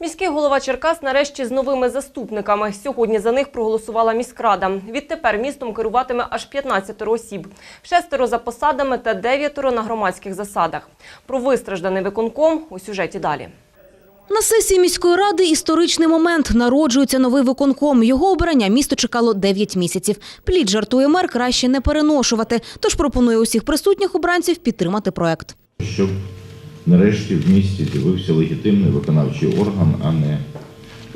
Міський голова Черкас нарешті з новими заступниками. Сьогодні за них проголосувала міськрада. Відтепер містом керуватиме аж 15 осіб. Шестеро за посадами та дев'ятеро на громадських засадах. Про вистражданий виконком у сюжеті далі. На сесії міської ради історичний момент. Народжується новий виконком. Його обрання місто чекало 9 місяців. Плід жартує мер краще не переношувати, тож пропонує усіх присутніх обранців підтримати проект. щоб нарешті в місті з'явився легітимний виконавчий орган, а не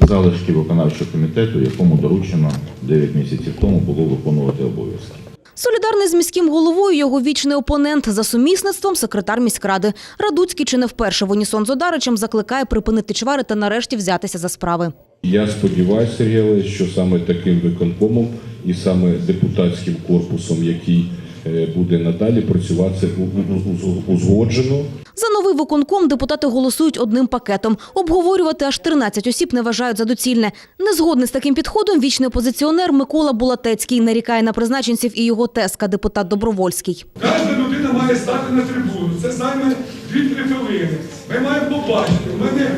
залишки виконавчого комітету, якому доручено 9 місяців тому було виконувати обов'язки. Солідарний з міським головою його вічний опонент за сумісництвом секретар міськради. Радуцький чи не вперше в унісон з Одаричем закликає припинити чвари та нарешті взятися за справи. Я сподіваюся, Сергій що саме таким виконкомом і саме депутатським корпусом, який буде надалі працювати узгоджено, За новий виконком депутати голосують одним пакетом. Обговорювати аж 13 осіб не вважають за доцільне. Незгодний з таким підходом вічний опозиціонер Микола Булатецький нарікає на призначенців і його тезка, депутат Добровольський. Кожна людина має стати на трибуну. Це займе 2-3 хвилини. Ми маємо побачити. У мене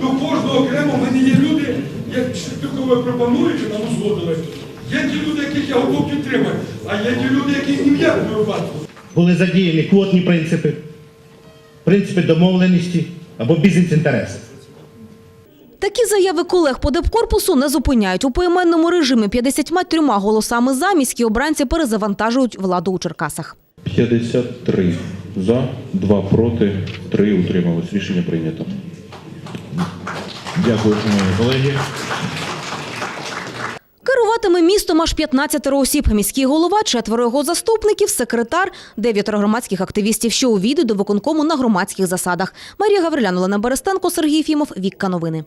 до кожного окремо в мене є люди, як тільки ви пропонуєте, нам узгодили. Є ті люди, яких я готов підтримати, а є ті люди, які ні в якому випадку. були задіяні квотні принципи, принципи домовленості або бізнес-інтереси. Такі заяви колег по депкорпусу не зупиняють. У поіменному режимі 53 голосами за міські обранці перезавантажують владу у Черкасах. 53 за, 2 проти, 3 утримались. Рішення прийнято. Дякую, шановні колеги. Керуватиме містом аж 15 осіб. Міський голова, четверо його заступників, секретар, дев'ятеро громадських активістів, що увійдуть до виконкому на громадських засадах. Марія Гаврилян, Олена Берестенко, Сергій Фімов, Вікка Новини.